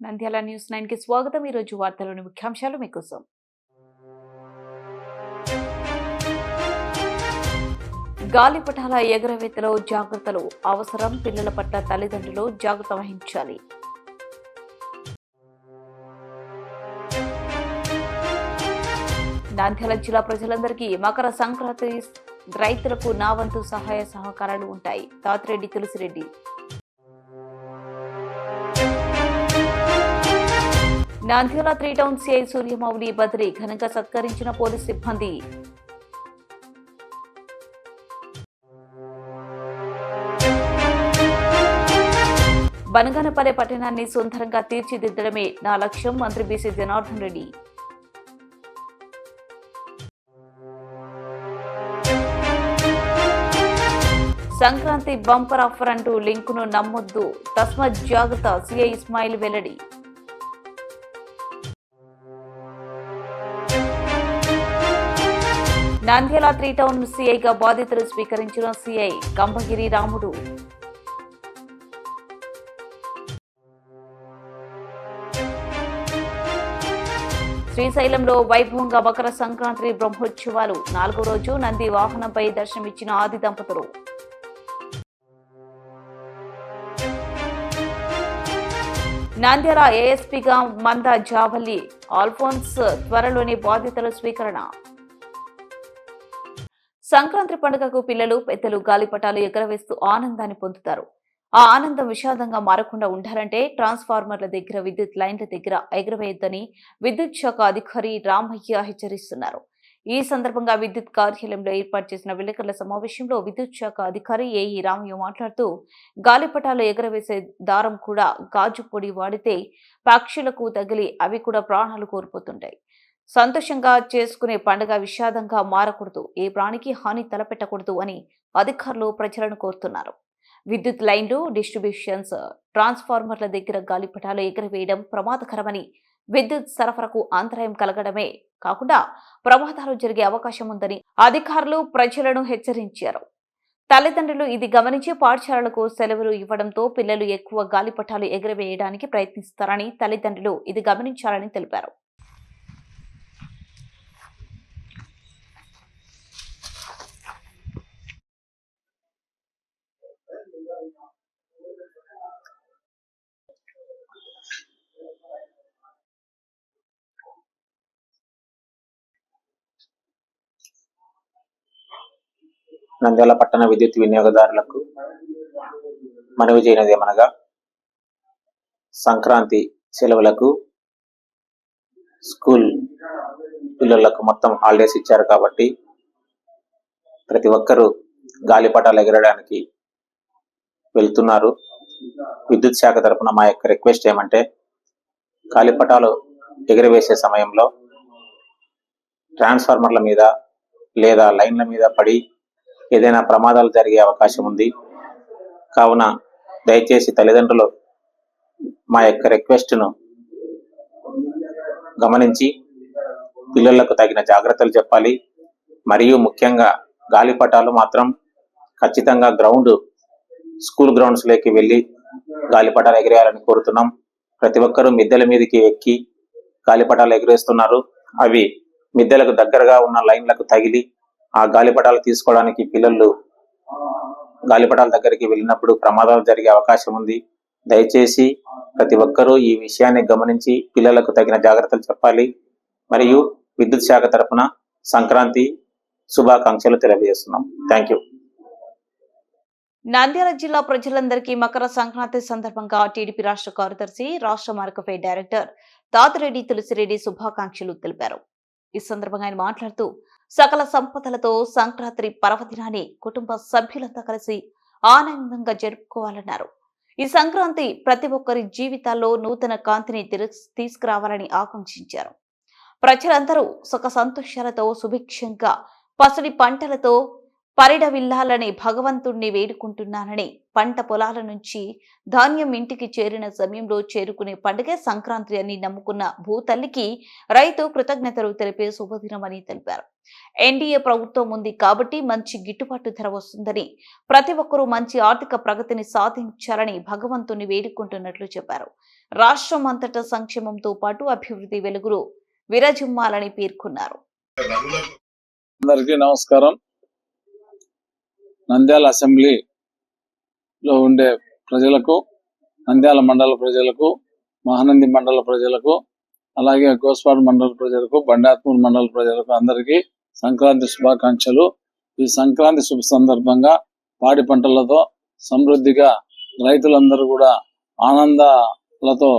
Nandyal news నైన్కి స్వాగతం. ఈ రోజు వార్తలోని ముఖ్యాంశాలు మీకోసం. గాలిపటాల ఎగరవేతలో జాగ్రత్తలు అవసరం. పిల్లల పట్ల తల్లిదండ్రులు జాగ్రత్త వహించాలి. నంద్యాల జిల్లా ప్రజలందరికీ మకర సంక్రాంతి రైతులకు నా వంతు సహాయ సహకారాలు ఉంటాయి. Tatireddy Tulasireddy Nandyal three town CI Suryamouli Badri ఘనంగా సత్కరించిన పోలీస్ సిబ్బంది. బనగానపల్లె పట్టణాన్ని సుందరంగా తీర్చిదిద్దడమే నా లక్ష్యం మంత్రి BC Janardhan Reddy. Sankranti bumper offer అంటూ లింకును నమ్మొద్దు. తస్మత్ జాగ్రత్త సిఐ ఇస్మాయిల్ వెల్లడి. నంద్యాల త్రీ టౌన్ సిఐగా బాధితులు స్వీకరించిన సిఐ కంభగిరి రాముడు. శ్రీశైలంలో వైభవంగా మకర సంక్రాంతి బ్రహ్మోత్సవాలు. నాలుగో రోజు నంది వాహనంపై దర్శనమిచ్చిన ఆది దంపతులు. నంద్యాల ఏఎస్పీగా మంద జావల్లి ఆల్ఫోన్స్ త్వరలోని బాధితుల స్వీకరణ. సంక్రాంతి పండుగకు పిల్లలు పెద్దలు గాలిపటాలు ఎగరవేస్తూ ఆనందాన్ని పొందుతారు. ఆ ఆనందం విషాదంగా మారకుండా ఉండాలంటే ట్రాన్స్ఫార్మర్ల దగ్గర విద్యుత్ లైన్ల దగ్గర ఎగరవేయొద్దని విద్యుత్ శాఖ అధికారి రామయ్య హెచ్చరిస్తున్నారు. ఈ సందర్భంగా విద్యుత్ కార్యాలయంలో ఏర్పాటు చేసిన విలేకరుల సమావేశంలో విద్యుత్ శాఖ అధికారి ఏఈ రామయ్య మాట్లాడుతూ గాలిపటాలు ఎగరవేసే దారం కూడా గాజు పొడి వాడితే పక్షులకు తగిలి అవి కూడా ప్రాణాలు కోల్పోతుంటాయి. సంతోషంగా చేసుకునే పండుగ విషాదంగా మారకూడదు. ఏ ప్రాణికి హాని తలపెట్టకూడదు అని అధికారులు ప్రజలను కోరుతున్నారు. విద్యుత్ లైన్లు డిస్ట్రిబ్యూషన్స్ ట్రాన్స్ఫార్మర్ల దగ్గర గాలిపటాలు ఎగరవేయడం ప్రమాదకరమని విద్యుత్ సరఫరాకు అంతరాయం కలగడమే కాకుండా ప్రమాదాలు జరిగే అవకాశం ఉందని అధికారులు ప్రజలను హెచ్చరించారు. తల్లిదండ్రులు ఇది గమనించి పాఠశాలలకు సెలవులు ఇవ్వడంతో పిల్లలు ఎక్కువ గాలిపటాలు ఎగరవేయడానికి ప్రయత్నిస్తారని తల్లిదండ్రులు ఇది గమనించాలని తెలిపారు. నంద్యాల పట్టణ విద్యుత్ వినియోగదారులకు మనవి చేయనదేమనగా సంక్రాంతి సెలవులకు స్కూల్ పిల్లలకు మొత్తం హాలిడేస్ ఇచ్చారు కాబట్టి ప్రతి ఒక్కరూ గాలిపటాలు ఎగరడానికి వెళ్తున్నారు. విద్యుత్ శాఖ తరఫున మా యొక్క రిక్వెస్ట్ ఏమంటే గాలిపటాలు ఎగరవేసే సమయంలో ట్రాన్స్ఫార్మర్ల మీద లేదా లైన్ల మీద పడి ఏదైనా ప్రమాదాలు జరిగే అవకాశం ఉంది. కావున దయచేసి తల్లిదండ్రులు మా యొక్క రిక్వెస్ట్ను గమనించి పిల్లలకు తగిన జాగ్రత్తలు చెప్పాలి. మరియు ముఖ్యంగా గాలిపటాలు మాత్రం ఖచ్చితంగా గ్రౌండ్ స్కూల్ గ్రౌండ్స్లోకి వెళ్ళి గాలిపటాలు ఎగిరేయాలని కోరుతున్నాం. ప్రతి ఒక్కరూ మిద్దెల మీదకి ఎక్కి గాలిపటాలు ఎగిరేస్తున్నారు. అవి మిద్దెలకు దగ్గరగా ఉన్న లైన్లకు తగిలి ఆ గాలిపటాలు తీసుకోవడానికి పిల్లలు గాలిపటాల దగ్గరికి వెళ్ళినప్పుడు ప్రమాదాలు జరిగే అవకాశం ఉంది. దయచేసి ప్రతి ఒక్కరూ ఈ విషయాన్ని గమనించి పిల్లలకు తగిన జాగ్రత్తలు చెప్పాలి. మరియు విద్యుత్ శాఖ తరఫున సంక్రాంతి శుభాకాంక్షలు తెలియజేస్తున్నాం. Thank you. నంద్యాల జిల్లా ప్రజలందరికీ మకర సంక్రాంతి సందర్భంగా టీడీపీ రాష్ట్ర కార్యదర్శి రాష్ట్ర మార్గపై డైరెక్టర్ తాతిరెడ్డి తులసిరెడ్డి శుభాకాంక్షలు తెలిపారు. ఈ సందర్భంగా ఆయన మాట్లాడుతూ సకల సంపదలతో సంక్రాంతి పర్వదినాన్ని కుటుంబ సభ్యులంతా కలిసి ఆనందంగా జరుపుకోవాలన్నారు. ఈ సంక్రాంతి ప్రతి ఒక్కరి జీవితాల్లో నూతన కాంతిని తీసుకురావాలని ఆకాంక్షించారు. ప్రజలందరూ సుఖ సంతోషాలతో సుభిక్షంగా పసడి పంటలతో పరిడవిల్లాలని భగవంతుణ్ణి వేడుకుంటున్నానని పంట పొలాల నుంచి ధాన్యం ఇంటికి చేరిన సమయంలో చేరుకునే పండుగ సంక్రాంతి అని నమ్ముకున్న భూతల్లికి రైతు కృతజ్ఞతలు తెలిపే శుభదినమని తెలిపారు. ఎన్డీఏ ప్రభుత్వం ఉంది కాబట్టి మంచి గిట్టుబాటు ధర వస్తుందని ప్రతి ఒక్కరూ మంచి ఆర్థిక ప్రగతిని సాధించాలని భగవంతుని వేడుకుంటున్నట్లు చెప్పారు. రాష్ట్రం అంతటా సంక్షేమంతో పాటు అభివృద్ధి వెలుగులు విరజిమ్మాలని పేర్కొన్నారు. అందరికీ నమస్కారం. నంద్యాల అసెంబ్లీలో ఉండే ప్రజలకు నంద్యాల మండల ప్రజలకు మహానంది మండల ప్రజలకు అలాగే గోస్వాడ మండల ప్రజలకు బండాత్మూర్ మండల ప్రజలకు అందరికీ సంక్రాంతి శుభాకాంక్షలు. ఈ సంక్రాంతి శుభ సందర్భంగా పాడి పంటలతో సమృద్ధిగా రైతులందరూ కూడా ఆనందాలతో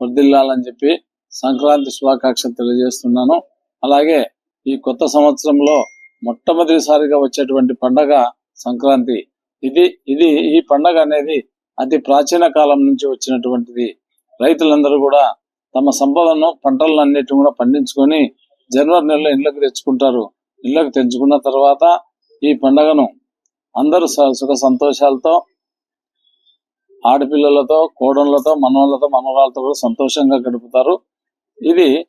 వర్దిల్లాలని చెప్పి సంక్రాంతి శుభాకాంక్షలు తెలియజేస్తున్నాను. అలాగే ఈ కొత్త సంవత్సరంలో మొట్టమొదటిసారిగా వచ్చేటువంటి పండగ సంక్రాంతి. ఇది ఇది ఈ పండగ అనేది అతి ప్రాచీన కాలం నుంచి వచ్చినటువంటిది. రైతులందరూ కూడా తమ సంపదను పంటలన్నిటిని కూడా పండించుకొని జనవరి నెలలో ఇళ్ళకు తెచ్చుకుంటారు. ఇళ్ళకు తెచ్చుకున్న తర్వాత ఈ పండగను అందరూ స- సుఖ సంతోషాలతో ఆడపిల్లలతో కోడళ్ళతో మనవాళ్ళతో మనవరాలతో కూడా సంతోషంగా గడుపుతారు. ఇది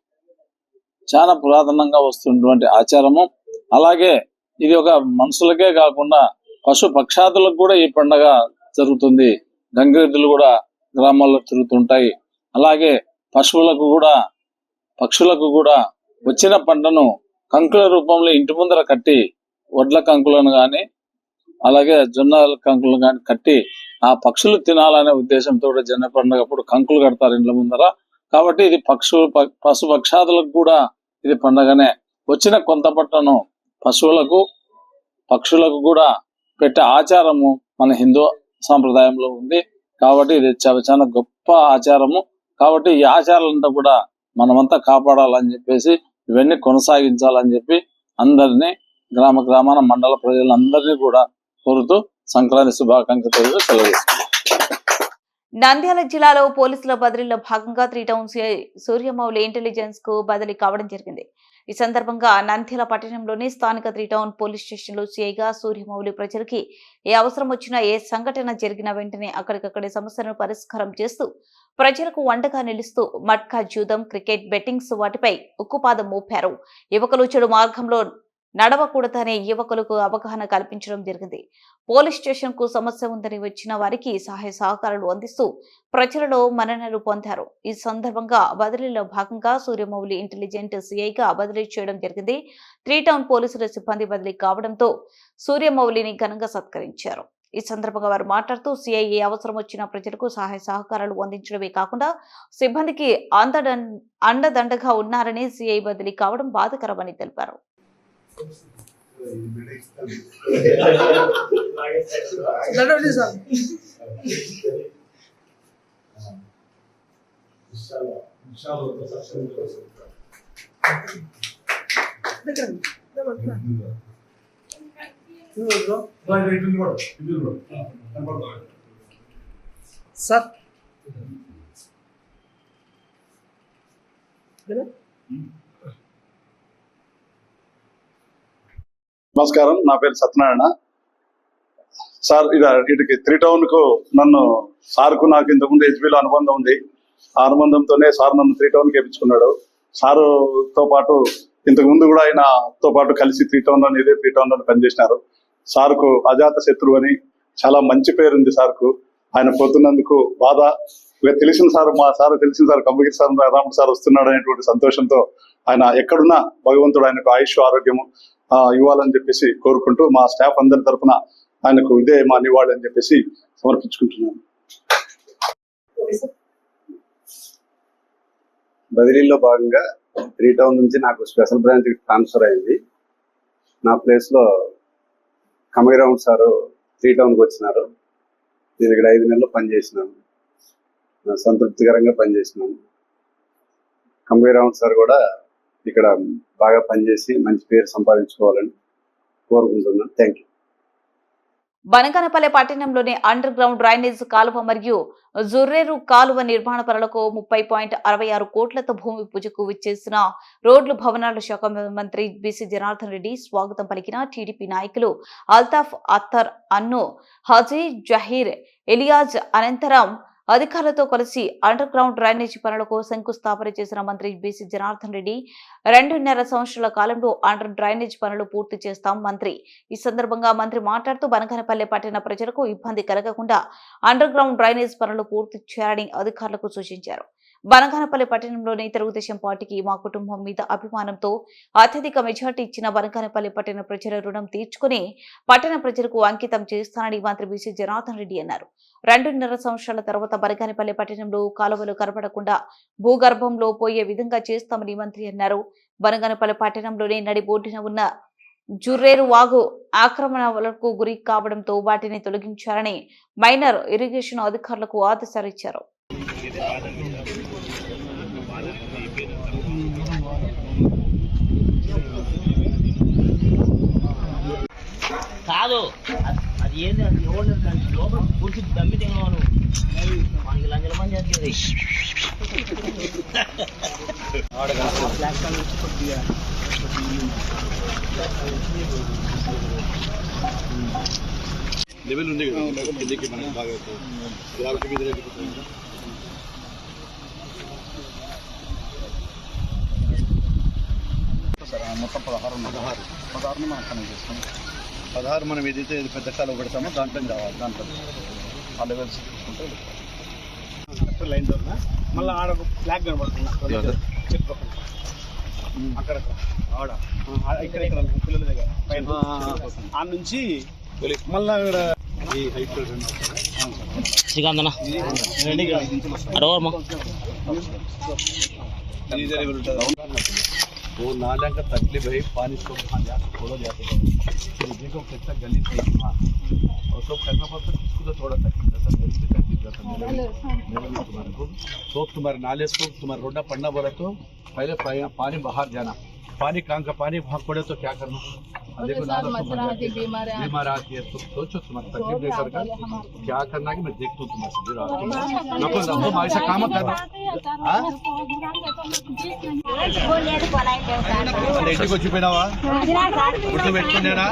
చాలా పురాతనంగా వస్తున్నటువంటి ఆచారము. అలాగే ఇది ఒక మనుషులకే కాకుండా పశు పక్షాదులకు కూడా ఈ పండగ జరుగుతుంది. గంగిరెద్దులు కూడా గ్రామాల్లో తిరుగుతుంటాయి. అలాగే పశువులకు కూడా పక్షులకు కూడా వచ్చిన పంటను కంకుల రూపంలో ఇంటి ముందర కట్టి వడ్ల కంకులను గాని అలాగే జొన్న కంకులను కానీ కట్టి ఆ పక్షులు తినాలనే ఉద్దేశంతో కూడా పండుగ అప్పుడు కంకులు కడతారు ఇండ్ల ముందర. కాబట్టి ఇది పక్షులు పశు పక్షాదులకు కూడా ఇది పండగనే. వచ్చిన కొంత పట్టను పశువులకు పక్షులకు కూడా పెట్టే ఆచారము మన హిందూ సాంప్రదాయంలో ఉంది. కాబట్టి ఇది చాలా చాలా గొప్ప ఆచారము. కాబట్టి ఈ ఆచారాలంతా కూడా మనమంతా కాపాడాలని చెప్పేసి ఇవన్నీ కొనసాగించాలని చెప్పి అందరినీ గ్రామ గ్రామాన మండల ప్రజలందరినీ కూడా కోరుతూ సంక్రాంతి శుభాకాంక్షలు సెలవు నంద్యాల జిల్లాలో పోలీసుల బదిలీలో భాగంగా త్రీ టౌన్ సిఐ సూర్యమౌళి ఇంటెలిజెన్స్కు బదిలీ కావడం జరిగింది. ఈ సందర్భంగా నంద్యాల పట్టణంలోని స్థానిక త్రీ టౌన్ పోలీస్ స్టేషన్లో సీఐగా సూర్యమౌళి ప్రజలకి ఏ అవసరం వచ్చినా ఏ సంఘటన జరిగిన వెంటనే అక్కడికక్కడే సమస్యలను పరిష్కారం చేస్తూ ప్రజలకు వండగా నిలుస్తూ మట్కా జూదం క్రికెట్ బెట్టింగ్స్ వాటిపై ఉక్కుపాదం మోపారు. యువకులు చెడు మార్గంలో నడవకూడదనే యువకులకు అవగాహన కల్పించడం జరిగింది. పోలీస్ స్టేషన్కు సమస్య ఉందని వచ్చిన వారికి సహాయ సహకారాలు అందిస్తూ ప్రజలలో మన్ననలు పొందారు. ఈ సందర్భంగా బదిలీలో భాగంగా సూర్యమౌళి ఇంటెలిజెంట్ సిఐగా బదిలీ చేయడం జరిగింది. త్రీ టౌన్ పోలీసుల సిబ్బంది బదిలీ కావడంతో సూర్యమౌళిని ఘనంగా సత్కరించారు. ఈ సందర్భంగా వారు మాట్లాడుతూ సిఐఏ అవసరం వచ్చిన ప్రజలకు సహాయ సహకారాలు అందించడమే కాకుండా సిబ్బందికి అందడ అండదండగా ఉన్నారని సిఐ బదిలీ కావడం బాధకరమని తెలిపారు. నడవండి సార్ దగ్గరండి. దగ్గరండి. సార్ ఇదేనా? నమస్కారం. నా పేరు సత్యనారాయణ. సార్ ఇది ఇటుకి త్రీ టౌన్కు నన్ను సార్కు నాకు ఇంతకుముందు హెచ్బిలో అనుబంధం ఉంది. ఆ అనుబంధంతోనే సార్ నన్ను త్రీ టౌన్కి వేయించుకున్నాడు సారుతో పాటు ఇంతకు ముందు కూడా ఆయనతో పాటు కలిసి త్రీ టౌన్లో ఇదే త్రీ టౌన్లో పనిచేసినారు. సార్కు అజాత శత్రువు అని చాలా మంచి పేరు ఉంది సార్కు. ఆయన పోతున్నందుకు బాధ. ఇక తెలిసిన సార్ మా సార్ తెలిసిన sir Kambagiri sir Ramudu sir వస్తున్నాడు అనేటువంటి సంతోషంతో ఆయన ఎక్కడున్నా భగవంతుడు ఆయనకు ఆయుష్ ఆరోగ్యము ఇవ్వాలని చెప్పేసి కోరుకుంటూ మా స్టాఫ్ అందరి తరఫున ఆయనకు ఇదే మా నివాళి అని చెప్పేసి సమర్పించుకుంటున్నాను. బదిలీలో భాగంగా త్రీ టౌన్ నుంచి నాకు స్పెషల్ బ్రాంచ్ ట్రాన్స్ఫర్ అయింది. నా ప్లేస్లో కమగిరామ్ సారు త్రీ టౌన్కి వచ్చినారు. నేను ఇక్కడ ఐదు నెలలు పనిచేసినాను. సంతృప్తికరంగా పనిచేసినాను. కమగిరామ్ సార్ కూడా ఇక్కడ బాగా పనిచేసి మంచి పేరు సంపాదించుకోవాలని కోరుకుంటున్నాను. థ్యాంక్ యూ బనకనపల్లె పట్టణంలోని అండర్ గ్రౌండ్ డ్రైనేజ్ కాలువ మరియు జుర్రేరు కాలువ నిర్మాణ పనులకు ముప్పై పాయింట్ అరవై ఆరు కోట్లతో భూమి పూజకు విచ్చేసిన రోడ్లు భవనాల శాఖ మంత్రి బీసీ జనార్దన్ రెడ్డి స్వాగతం పలికిన టీడీపీ నాయకులు అల్తాఫ్ అత్తర్ అన్ను హజీ జహీర్ ఎలియాజ్ అనంతరం అధికారులతో కలిసి అండర్ గ్రౌండ్ డ్రైనేజీ పనులకు శంకుస్థాపన చేసిన మంత్రి బీసీ జనార్దన్ రెడ్డి రెండున్నర సంవత్సరాల కాలంలో అండర్ డ్రైనేజ్ పనులు పూర్తి చేస్తాం మంత్రి. ఈ సందర్భంగా మంత్రి మాట్లాడుతూ బనకనపల్లె పట్టణ ప్రజలకు ఇబ్బంది కలగకుండా అండర్ గ్రౌండ్ డ్రైనేజ్ పనులు పూర్తి చేయాలని అధికారులకు సూచించారు. బనగానపల్లి పట్టణంలోని తెలుగుదేశం పార్టీకి మా కుటుంబం మీద అభిమానంతో అత్యధిక మెజార్టీ ఇచ్చిన బనగానపల్లి పట్టణ ప్రజల రుణం తీర్చుకుని పట్టణ ప్రజలకు అంకితం చేస్తానని మంత్రి బీసీ జనార్దన్ రెడ్డి అన్నారు. రెండున్నర సంవత్సరాల తర్వాత బనగానపల్లి పట్టణంలో కాలువలు కనపడకుండా భూగర్భంలో పోయే విధంగా చేస్తామని మంత్రి అన్నారు. బనగానపల్లి పట్టణంలోనే నడిబోటిన ఉన్న జుర్రేరు వాగు ఆక్రమణలకు గురి కావడంతో వాటిని తొలగించాలని మైనర్ ఇరిగేషన్ అధికారులకు ఆదేశాలు ఇచ్చారు. కాదు. అది- అది ఏంది? అది ఎవరు లోపల పురుషు దమ్మి తినవాను మనకి లంజల పని చేస్తుంది. లెవెల్ ఉంది కదా? కిందకి మనకి బాగా గ్రావిటీ మీద వెళ్ళిపోతుంది. మొత్తం పదహారు. పదహారు. పదహారుని మనం కనెక్ట్ చేస్తాం పదహారు మనం ఏదైతే పెద్ద కాలం పెడతామో దాంట్లో కావాలి దాంట్లో ఆ లెవెల్స్ లైన్ దొరికిన మళ్ళీ ఆడ ఒక ఫ్లాగ్ కనబడుతుంది చెప్పు అక్కడ ఆడ. ఇక్కడ ఇక్కడ పిల్లల దగ్గర. ఆ నుంచి మళ్ళీ అక్కడ శ్రీకాంత్ అన్న అరవర్మ वो नाला का तकलीफ़ है पानी सब खा जाते थोड़ा जाते हैं। तो देखो कितना गली से और सब करना पड़ता है तो थोड़ा तकलीफ़ रहता है मेरे से तकलीफ़ रहता है मेरे भी तुम्हारे को। तो तुम्हारे नाले से तुम्हारे रोडा पड़ना बोला तो पहले पानी बाहर जाना। पानी कहाँ का पानी वहाँ पड़े तो क्या करना? देखो नाला सब बन जाती है। बीमार आती है तो सोचो तुम्हारी तकलीफ लेकर कर क्या करना है कि मैं देखता हूँ तुम्हारे से फिर नको नको ऐसा काम करना हाँ? ఇంటికి వచ్చిపోయినావా గుర్తు పెట్టుకున్నారా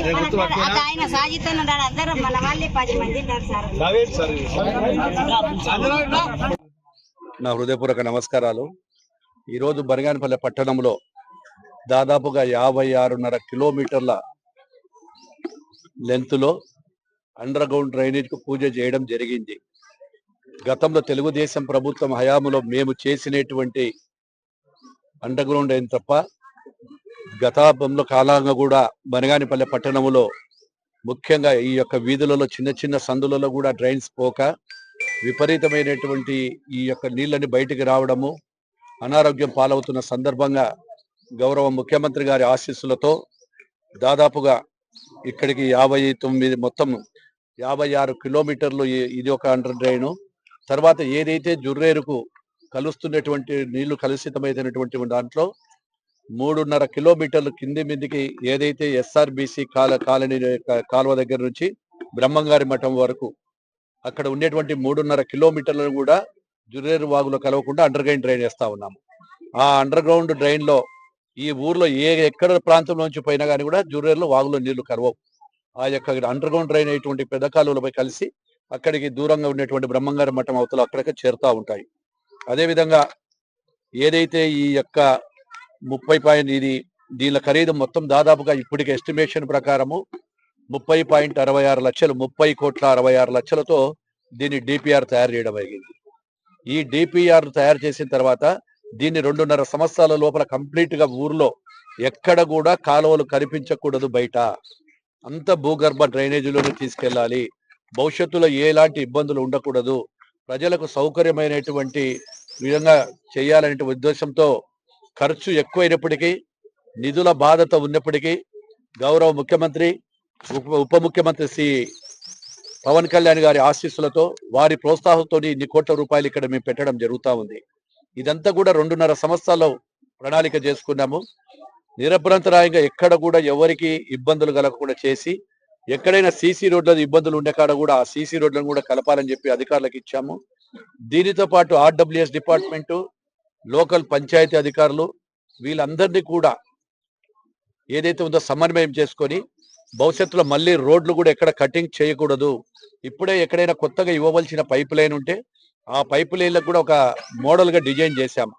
ఏ గుర్తు పట్టుకున్నా ఆయన సాగిస్తున్నాడు అందరం మన వాళ్ళే పది మంది ఉన్నారు సార్ నా హృదయపూర్వక నమస్కారాలు ఈరోజు బనగానపల్లె పట్టణంలో దాదాపుగా యాభై ఆరున్నర కిలోమీటర్ల లెంత్లో అండర్ గ్రౌండ్ డ్రైనేజ్కు పూజ చేయడం జరిగింది. గతంలో తెలుగుదేశం ప్రభుత్వం హయాములో మేము చేసినటువంటి అండర్ గ్రౌండ్ అయిన తప్ప గతంలో కాలంగా కూడా బనగానిపల్లె పట్టణంలో ముఖ్యంగా ఈ యొక్క వీధులలో చిన్న చిన్న సందులలో కూడా డ్రైన్స్ పోక విపరీతమైనటువంటి ఈ యొక్క నీళ్ళని బయటికి రావడము అనారోగ్యం పాలవుతున్న సందర్భంగా గౌరవ ముఖ్యమంత్రి గారి ఆశీస్సులతో దాదాపుగా ఇక్కడికి యాభై తొమ్మిది మొత్తం యాభై ఆరు కిలోమీటర్లు ఇది ఒక అండర్ డ్రైన్. తర్వాత ఏదైతే జుర్రేరుకు కలుస్తున్నటువంటి నీళ్ళు కలుషితమైనటువంటి దాంట్లో మూడున్నర కిలోమీటర్లు కింది మీదికి ఏదైతే ఎస్ఆర్బిసి కాల కాలనీ యొక్క కాలువ దగ్గర నుంచి బ్రహ్మంగారి మఠం వరకు అక్కడ ఉండేటువంటి మూడున్నర కిలోమీటర్లను కూడా జుర్రేరు వాగులో కలవకుండా అండర్ గ్రౌండ్ డ్రైన్ వేస్తా ఉన్నాము. ఆ అండర్ గ్రౌండ్ డ్రైన్లో ఈ ఊర్లో ఏ ఎక్కడ ప్రాంతంలోంచి పోయినా కానీ కూడా జుర్రేరులో వాగులో నీళ్ళు కరవవు. ఆ యొక్క అండర్ గ్రౌండ్ డ్రైన్ అయినటువంటి పెద్ద కాలువలపై కలిసి అక్కడికి దూరంగా ఉండేటువంటి బ్రహ్మంగారి మఠం అవతల అక్కడికి చేరుతూ ఉంటాయి. అదేవిధంగా ఏదైతే ఈ యొక్క ముప్పై పాయింట్ ఇది దీని ఖరీదు మొత్తం దాదాపుగా ఇప్పటికి ఎస్టిమేషన్ ప్రకారము ముప్పై పాయింట్ అరవై ఆరు లక్షలు ముప్పై కోట్ల అరవై ఆరు లక్షలతో దీన్ని డిపిఆర్ తయారు చేయడం జరిగింది. ఈ డిపిఆర్ తయారు చేసిన తర్వాత దీన్ని రెండున్నర సంవత్సరాల లోపల కంప్లీట్గా ఊర్లో ఎక్కడ కూడా కాలువలు కనిపించకూడదు బయట. అంత భూగర్భ డ్రైనేజీలోనే తీసుకెళ్ళాలి. భవిష్యత్తులో ఎలాంటి ఇబ్బందులు ఉండకూడదు. ప్రజలకు సౌకర్యమైనటువంటి విధంగా చేయాలనే ఉద్దేశంతో ఖర్చు ఎక్కువైనప్పటికీ నిధుల బాధత ఉన్నప్పటికీ గౌరవ ముఖ్యమంత్రి ఉప ఉప ముఖ్యమంత్రి శ్రీ పవన్ కళ్యాణ్ గారి ఆశీస్సులతో వారి ప్రోత్సాహంతో ఇన్ని కోట్ల రూపాయలు ఇక్కడ మేము పెట్టడం జరుగుతా ఉంది. ఇదంతా కూడా రెండున్నర సంవత్సరాల్లో ప్రణాళిక చేసుకున్నాము. నిరభ్రంతరాయంగా ఎక్కడ కూడా ఎవరికి ఇబ్బందులు కలగకుండా చేసి ఎక్కడైనా సీసీ రోడ్ల ఇబ్బందులు ఉండే కాడ కూడా ఆ సీసీ రోడ్లను కూడా కలపాలని చెప్పి అధికారులకు ఇచ్చాము. దీనితో పాటు ఆర్డబ్ల్యూఎస్ డిపార్ట్మెంటు లోకల్ పంచాయతీ అధికారులు వీళ్ళందరినీ కూడా ఏదైతే ఉందో సమన్వయం చేసుకొని భవిష్యత్తులో మళ్ళీ రోడ్లు కూడా ఎక్కడ కటింగ్ చేయకూడదు ఇప్పుడే ఎక్కడైనా కొత్తగా ఇవ్వవలసిన పైప్ లైన్ ఉంటే ఆ పైపు లైన్లకు కూడా ఒక మోడల్గా డిజైన్ చేశాము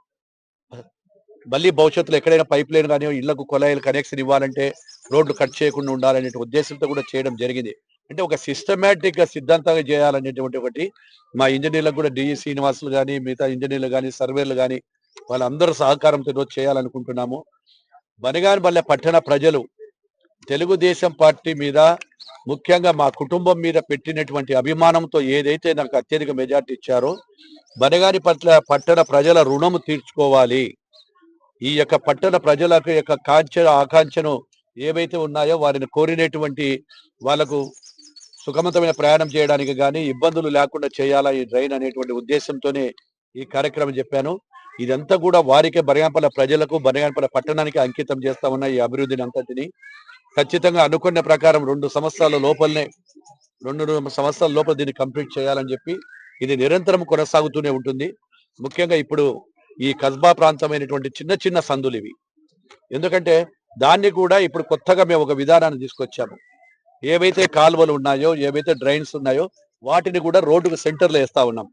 మళ్ళీ భవిష్యత్తులో ఎక్కడైనా పైప్ లైన్ కానీ ఇళ్ళకు కొలాయిలు కనెక్షన్ ఇవ్వాలంటే రోడ్లు కట్ చేయకుండా ఉండాలనే ఉద్దేశంతో కూడా చేయడం జరిగింది. అంటే ఒక సిస్టమేటిక్గా సిద్ధాంతంగా చేయాలనేటువంటి ఒకటి మా ఇంజనీర్లకు కూడా డిఈ శ్రీనివాసులు కానీ మిగతా ఇంజనీర్లు కానీ సర్వేలు కానీ వాళ్ళందరూ సహకారంతో ఈరోజు చేయాలనుకుంటున్నాము. బనగానపల్లె పట్టణ ప్రజలు తెలుగుదేశం పార్టీ మీద ముఖ్యంగా మా కుటుంబం మీద పెట్టినటువంటి అభిమానంతో ఏదైతే నాకు అత్యధిక మెజార్టీ ఇచ్చారో బనగారి పట్ల పట్టణ ప్రజల రుణము తీర్చుకోవాలి. ఈ యొక్క పట్టణ ప్రజలకు యొక్క కాంక్ష ఆకాంక్షను ఏవైతే ఉన్నాయో వారిని కోరినటువంటి వాళ్ళకు సుగమతమైన ప్రయాణం చేయడానికి కానీ ఇబ్బందులు లేకుండా చేయాలా ఈ డ్రైన్ అనేటువంటి ఉద్దేశంతోనే ఈ కార్యక్రమం చెప్పాను. ఇదంతా కూడా వారికే బనగానపల్లె ప్రజలకు బనగానపల్లె పట్టణానికి అంకితం చేస్తా ఉన్న ఈ అభివృద్ధిని అంతటిని ఖచ్చితంగా అనుకున్న ప్రకారం రెండు సంవత్సరాల లోపలనే రెండు సంవత్సరాల లోపల దీన్ని కంప్లీట్ చేయాలని చెప్పి ఇది నిరంతరం కొనసాగుతూనే ఉంటుంది. ముఖ్యంగా ఇప్పుడు ఈ కస్బా ప్రాంతమైనటువంటి చిన్న చిన్న సందులు ఇవి. ఎందుకంటే దాన్ని కూడా ఇప్పుడు కొత్తగా మేము ఒక విధానాన్ని తీసుకొచ్చాము. ఏవైతే కాలువలు ఉన్నాయో ఏవైతే డ్రైన్స్ ఉన్నాయో వాటిని కూడా రోడ్డుకు సెంటర్లో వేస్తా ఉన్నాం.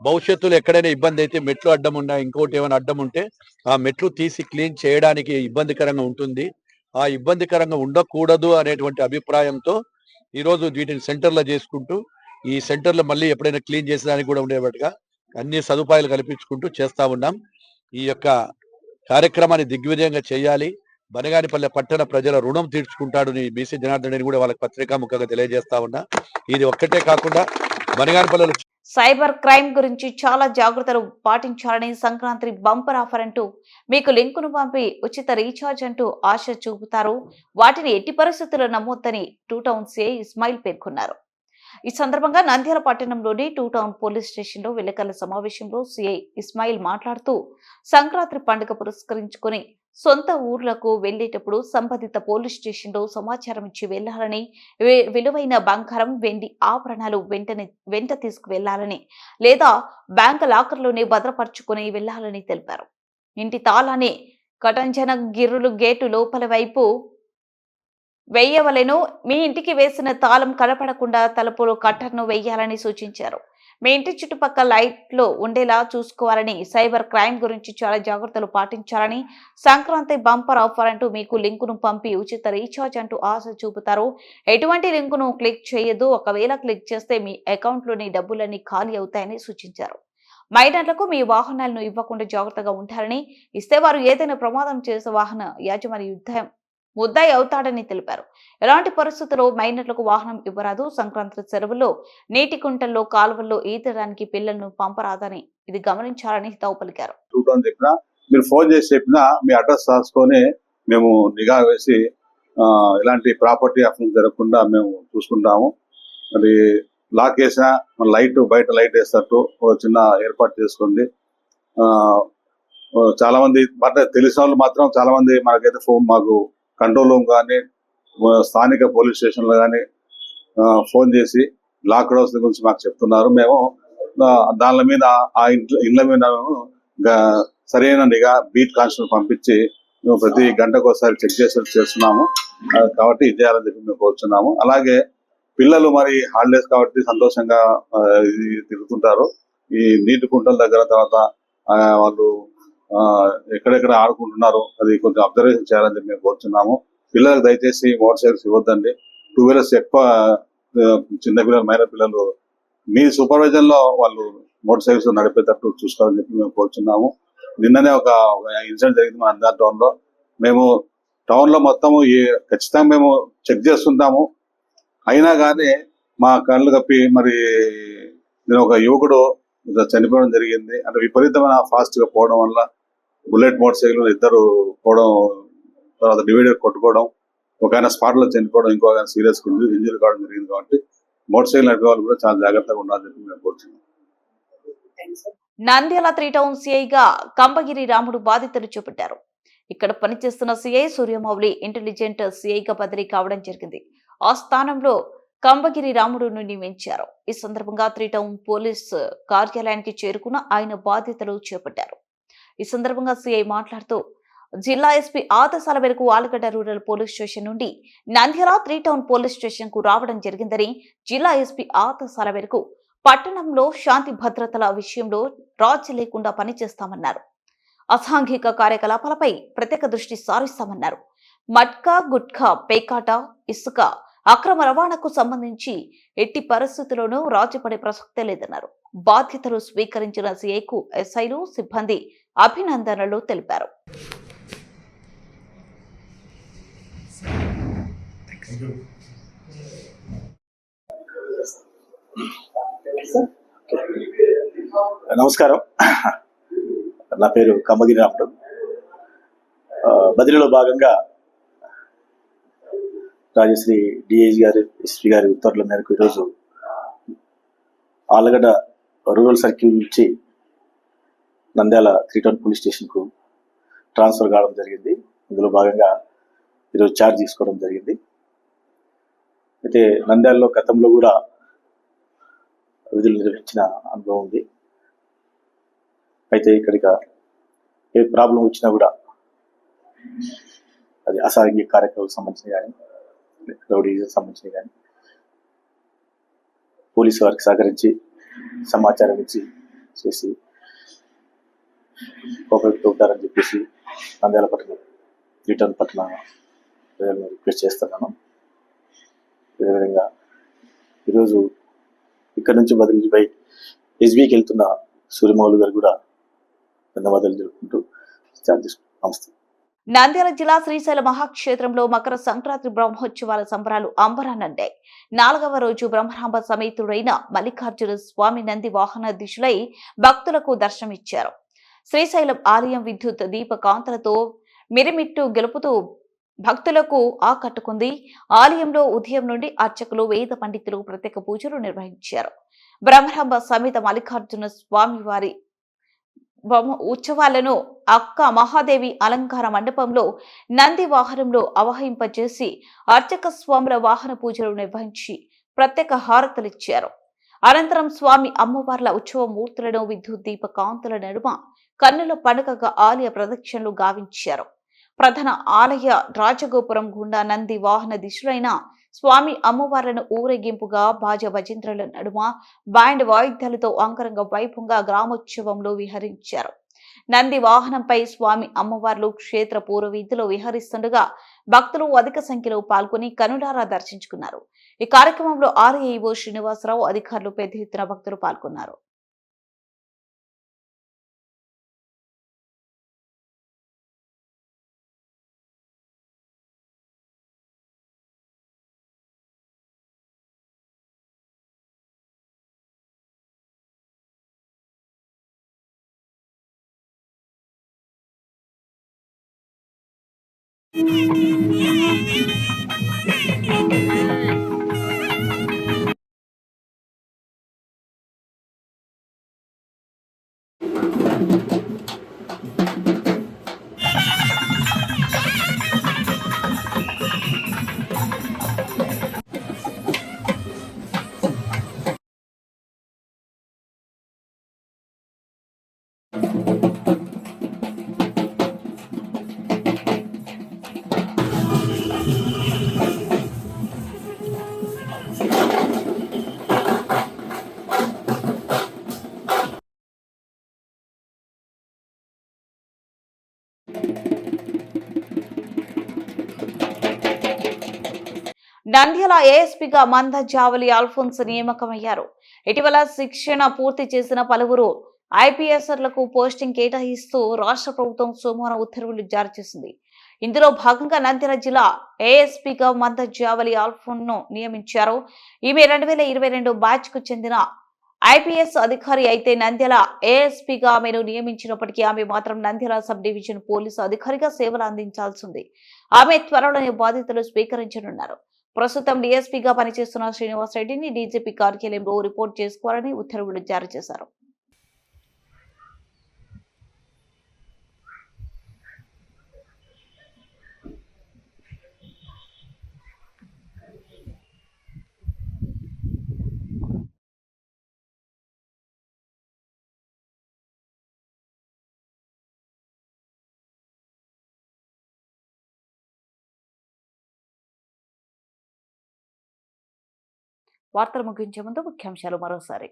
భవిష్యత్తులో ఎక్కడైనా ఇబ్బంది అయితే మెట్లు అడ్డం ఉన్నా ఇంకోటి ఏమైనా అడ్డం ఉంటే ఆ మెట్లు తీసి క్లీన్ చేయడానికి ఇబ్బందికరంగా ఉంటుంది. ఆ ఇబ్బందికరంగా ఉండకూడదు అనేటువంటి అభిప్రాయంతో ఈరోజు వీటిని సెంటర్లో చేసుకుంటూ ఈ సెంటర్లు మళ్ళీ ఎప్పుడైనా క్లీన్ చేసేదానికి కూడా ఉండేవాటిగా అన్ని సదుపాయాలు కల్పించుకుంటూ చేస్తా ఉన్నాం. ఈ యొక్క కార్యక్రమాన్ని దిగ్విజయంగా చేయాలి. బనగానిపల్లె పట్టణ ప్రజల రుణం తీర్చుకుంటాడు నీ బీసీ జనార్దన్ కూడా వాళ్ళకి పత్రికాముఖంగా తెలియజేస్తా ఉన్నా. ఇది ఒక్కటే కాకుండా బనగానిపల్లెలో సైబర్ క్రైమ్ గురించి చాలా జాగ్రత్తలు పాటించాలని సంక్రాంతి బంపర్ ఆఫర్ అంటూ మీకు లింకును పంపి ఉచిత రీఛార్జ్ అంటూ ఆశ చూపుతారు. వాటిని ఎట్టి పరిస్థితుల్లో నమ్మొద్దని టూ టౌన్ సిఐ ఇస్మాయిల్ పేర్కొన్నారు. ఈ సందర్భంగా నంద్యాల పట్టణంలోని టూ టౌన్ పోలీస్ స్టేషన్లో విలేకరుల సమావేశంలో సిఐ ఇస్మాయిల్ మాట్లాడుతూ సంక్రాంతి పండుగ పురస్కరించుకొని సొంత ఊర్లకు వెళ్ళేటప్పుడు సంబంధిత పోలీస్ స్టేషన్లో సమాచారం ఇచ్చి వెళ్ళాలని విలువైన బంగారం వెండి ఆభరణాలు వెంటనే వెంట తీసుకువెళ్ళాలని లేదా బ్యాంకు లాకర్లోనే భద్రపరుచుకుని వెళ్ళాలని తెలిపారు. ఇంటి తాళాన్ని కటంజన గిర్రులు గేటు లోపల వైపు వేయవలెను మీ ఇంటికి వేసిన తాళం కనపడకుండా తలుపులు కట్టర్ను వేయాలని సూచించారు. మీ ఇంటి చుట్టుపక్కల లైట్లు ఉండేలా చూసుకోవాలని సైబర్ క్రైమ్ గురించి చాలా జాగ్రత్తలు పాటించాలని సంక్రాంతి బంపర్ ఆఫర్ అంటూ మీకు లింకును పంపి ఉచిత రీఛార్జ్ అంటూ ఆశ చూపుతారు. ఎటువంటి లింకును క్లిక్ చేయొద్దు. ఒకవేళ క్లిక్ చేస్తే మీ అకౌంట్లోని డబ్బులన్నీ ఖాళీ అవుతాయని సూచించారు. మైనర్లకు మీ వాహనాలను ఇవ్వకుండా జాగ్రత్తగా ఉంటారని ఇస్తే వారు ఏదైనా ప్రమాదం చేసే వాహన యాజమాన్య యుద్ధం ముద్దాయి అవుతాడని తెలిపారు. ఎలాంటి పరిస్థితుల్లో మైనర్లకు వాహనం ఇవ్వరాదు? సంక్రాంతి సెలవుల్లో నీటి కుంటల్లో కాలువల్లో ఈతడానికి పిల్లలను పంపరాదని ఇది గమనించాలని హితవు పలికారు. మీరు ఫోన్ చేసి చెప్పినా మీ అడ్రస్ రాసుకొని మేము నిఘా వేసి ఆ, ప్రాపర్టీ అఫెన్స్ జరగకుండా మేము చూసుకుంటాము. మరి లాక్ వేసినా మన లైట్ బయట లైట్ వేసినట్టు ఒక చిన్న ఏర్పాటు చేసుకుంది ఆ, చాలా మంది అంటే తెలిసిన వాళ్ళు మాత్రం చాలా మంది మనకైతే ఫోన్ మాకు కంట్రోల్ రూమ్ కానీ స్థానిక పోలీస్ స్టేషన్లు కానీ ఫోన్ చేసి లాక్ డౌన్స్ గురించి మాకు చెప్తున్నారు. మేము దాని దానిల మీద ఆ ఇంట్లో ఇళ్ళ మీద సరైన నిఘా బీట్ కానిస్టేబుల్ పంపించి మేము ప్రతి గంటకు ఒకసారి చెక్ చేసి చేస్తున్నాము. కాబట్టి ఇది చేయాలని చెప్పి మేము కోరుచున్నాము. అలాగే పిల్లలు మరి హాలిడేస్ కాబట్టి సంతోషంగా తిరుగుతుంటారు. ఈ నీటి కుంటల దగ్గర తర్వాత వాళ్ళు ఎక్కడెక్కడ ఆడుకుంటున్నారు అది కొంచెం అబ్జర్వేషన్ చేయాలని చెప్పి మేము కోరుతున్నాము పిల్లలకు దయచేసి మోటార్ సైకిల్స్ ఇవ్వద్దండి. టూ వీలర్స్ ఎక్కువ చిన్న పిల్లలు మైనర్ పిల్లలు మీ సూపర్విజన్లో వాళ్ళు మోటార్ సైకిల్స్ నడిపేటట్టు చూసుకోవాలని చెప్పి మేము కోరుచున్నాము. నిన్ననే ఒక ఇన్సిడెంట్ జరిగింది మా అందా టౌన్లో. మేము టౌన్లో మొత్తం ఖచ్చితంగా మేము చెక్ చేస్తుంటాము. అయినా కానీ మా కళ్ళు కప్పి మరి నేను ఒక యువకుడు చనిపోవడం జరిగింది. అంటే విపరీతమైన ఫాస్ట్గా పోవడం వల్ల బుల్లెట్ మోటార్ సైకిల్ ఇద్దరు పోవడం తర్వాత డివైడర్ కొట్టుకోవడం ఒక ఆయన స్పాట్లో చనిపోవడం ఇంకో ఆయన సీరియస్ ఇంజరీ కావడం జరిగింది కాబట్టి మోటార్ సైకిల్ నడిపే వాళ్ళు కూడా చాలా జాగ్రత్తగా ఉండాలని చెప్పి మేము కోరుతున్నాం నంద్యాల త్రీ టౌన్ సిఐగా కంబగిరి రాముడు బాధితులు చేపట్టారు. ఇక్కడ పనిచేస్తున్న సిఐ సూర్యమౌళి ఇంటెలిజెంట్ సిఐగా బదిలీ కావడం జరిగింది. ఆ స్థానంలో కంబగిరి రాముడును నియమించారు. ఈ సందర్భంగా త్రీ టౌన్ పోలీస్ కార్యాలయానికి చేరుకున్న ఆయన బాధ్యతలు చేపట్టారు. ఈ సందర్భంగా సిఐ మాట్లాడుతూ జిల్లా ఎస్పీ ఆదేశాల మేరకు ఆలగడ్డ రూరల్ పోలీస్ స్టేషన్ నుండి నంద్యాల త్రీ టౌన్ పోలీస్ స్టేషన్కు రావడం జరిగిందని జిల్లా ఎస్పీ ఆదేశాల మేరకు పట్టణంలో శాంతి భద్రతల విషయంలో రాజీ లేకుండా పనిచేస్తామన్నారు. అసాంఘిక కార్యకలాపాలపై ప్రత్యేక దృష్టి సారిస్తామన్నారు. మట్కా గుట్కా పేకాట ఇసుక అక్రమ రవాణాకు సంబంధించి ఎట్టి పరిస్థితుల్లోనూ రాజీపడే ప్రసక్తే లేదన్నారు. బాధ్యతలు స్వీకరించిన సీఐకు ఎస్ఐలు సిబ్బంది అభినందనలు తెలిపారు. నమస్కారం. నా పేరు కమ్మగిరి రాముడు. బదిలీలో భాగంగా రాజశ్రీ డిఐజీ గారి ఎస్పీ గారి ఉత్తర్వుల మేరకు ఈరోజు ఆలగడ్డ రూరల్ సర్కిల్ నుంచి నంద్యాల త్రీ టౌన్ పోలీస్ స్టేషన్కు ట్రాన్స్ఫర్ కావడం జరిగింది. ఇందులో భాగంగా ఈరోజు ఛార్జ్ తీసుకోవడం జరిగింది. అయితే నంద్యాలలో గతంలో కూడా విధులు నిర్వహించిన అనుభవం ఉంది. అయితే ఇక్కడికి ఏ ప్రాబ్లం వచ్చినా కూడా అది అసాంఘిక కార్యక్రమాలకు సంబంధించిన కానీ రౌడీజం సంబంధించిన కానీ పోలీసు వారికి సహకరించి సమాచారం ఇచ్చి చేసి కోపరేట్ ఉంటారని చెప్పేసి నంద్యాల పట్ల రిటర్న్ పట్ల ప్రజలను రిక్వెస్ట్ చేస్తున్నాను. అదేవిధంగా ఈరోజు ఇక్కడ నుంచి బదిలీపై ఎస్బీకి వెళ్తున్న సూర్యమౌళి గారు కూడా ధన్యవాదాలు జరుపుకుంటూ స్టార్ట్ చేసుకుంటాం నమస్తే. నంద్యాల జిల్లా శ్రీశైల మహాక్షేత్రంలో మకర సంక్రాంతి బ్రహ్మోత్సవాల సంబరాలు అంబరానందాయి. నాలుగవ రోజు బ్రహ్మరాంబ సమేతుడైన మల్లికార్జున స్వామి నంది వాహన దిశలై భక్తులకు దర్శనమిచ్చారు. శ్రీశైలం ఆలయం విద్యుత్ దీప కాంతలతో మిరిమిట్టు గెలుపుతూ భక్తులకు ఆకట్టుకుంది. ఆలయంలో ఉదయం నుండి అర్చకులు వేద పండితులు ప్రత్యేక పూజలు నిర్వహించారు. బ్రహ్మరంభ సమేత మల్లికార్జున స్వామి వారి బొమ్మ ఉత్సవాలను అక్క మహాదేవి అలంకార మండపంలో నంది వాహనంలో అవహింపజేసి అర్చక స్వాముల వాహన పూజలు నిర్వహించి ప్రత్యేక హారతలిచ్చారు. అనంతరం స్వామి అమ్మవార్ల ఉత్సవ మూర్తులను విద్యుత్ దీప కాంతుల నడుమ కన్నుల పండుగగా ఆలయ ప్రదక్షిణలు గావించారు. ప్రధాన ఆలయ రాజగోపురం గుండా నంది వాహన దిశలైన స్వామి అమ్మవార్లను ఊరేగింపుగా బాజ భజేంద్రుల నడుమ బ్యాండ్ వాయిద్యాలతో అంగరంగ వైభవంగా గ్రామోత్సవంలో విహరించారు. నంది వాహనంపై స్వామి అమ్మవార్లు క్షేత్ర పూర్వవీధిలో విహరిస్తుండగా భక్తులు అధిక సంఖ్యలో పాల్గొని కనులారా దర్శించుకున్నారు. ఈ కార్యక్రమంలో ఆర్ఏఈఓ శ్రీనివాసరావు అధికారులు పెద్ద ఎత్తున భక్తులు పాల్గొన్నారు. నంద్యాల ఏఎస్పీగా మంద జావలి అల్ఫోన్స్ నియామకమయ్యారు. ఇటీవల శిక్షణ పూర్తి చేసిన పలువురు ఐపీఎస్ఆర్లకు పోస్టింగ్ కేటాయిస్తూ రాష్ట్ర ప్రభుత్వం సోమవారం ఉత్తర్వులు జారీ చేసింది. ఇందులో భాగంగా నంద్యాల జిల్లా ఏఎస్పీగా మంద జావలి ఆల్ఫోన్ను నియమించారు. ఈమె రెండు వేల ఇరవై రెండు బ్యాచ్కు చెందిన ఐపీఎస్ అధికారి అయితే నంద్యాల ఏఎస్పీగా ఆమెను నియమించినప్పటికీ ఆమె మాత్రం నంద్యాల సబ్ డివిజన్ పోలీసు అధికారిగా సేవలు అందించాల్సింది ఆమె త్వరలోనే బాధ్యతలు స్వీకరించనున్నారు. ప్రస్తుతం డీఎస్పీగా పనిచేస్తున్న శ్రీనివాస్ రెడ్డిని డీజీపీ కార్యాలయంలో రిపోర్ట్ చేసుకోవాలని ఉత్తర్వులు జారీ చేశారు. వార్తలు ముగించే ముందు ముఖ్యాంశాలు మరోసారి.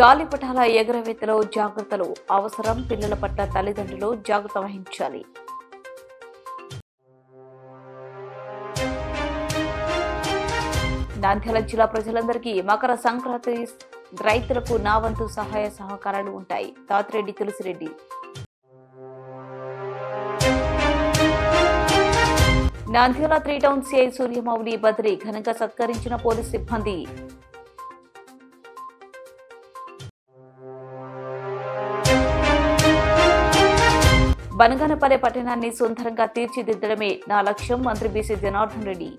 గాలిపటాల ఎగరవేతలో జాగ్రత్తలు అవసరం పిల్లల పట్ల తల్లిదండ్రులు జాగ్రత్త వహించాలి. నాంద్యాల జిల్లా ప్రజలందరికీ మకర సంక్రాంతి రైతులకు నా వంతు సహాయ సహకారాలు ఉంటాయి. Tatireddy Tulasireddy. Nandyal three town CI Suryamouli Badri ఘనంగా సత్కరించిన పోలీస్ సిబ్బంది. బనగానపల్లె పట్టణాన్ని సుందరంగా తీర్చిదిద్దడమే నా లక్ష్యం మంత్రి BC Janardhan Reddy.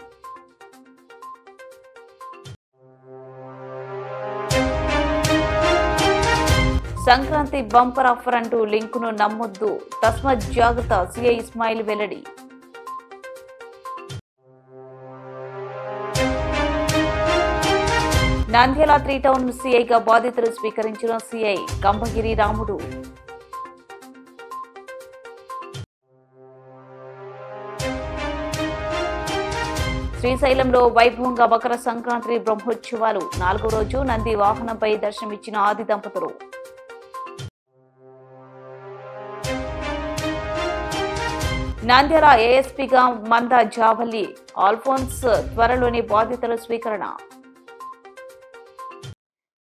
Sankranti bumper offer అంటూ లింకును నమ్మొద్దు. తస్మత్ జాగ్రత్త సిఐ ఇస్మాయిల్ వెల్లడి. నంద్యాల త్రీ టౌన్ సిఐగా బాధితులు స్వీకరించిన సిఐ కంభగిరి రాముడు. శ్రీశైలంలో వైభవంగా మకర సంక్రాంతి బ్రహ్మోత్సవాలు. నాలుగో రోజు నంది వాహనంపై దర్శనమిచ్చిన ఆది దంపతులు. నంద్యాల ఏఎస్పీగా మంద జావల్లి ఆల్ఫోన్స్ త్వరలోని బాధితుల స్వీకరణ.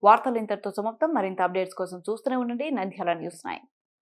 వార్తలు ఇంతటితో సమాప్తం. మరింత అప్డేట్స్ కోసం చూస్తూనే ఉండండి. Nandyal news nine.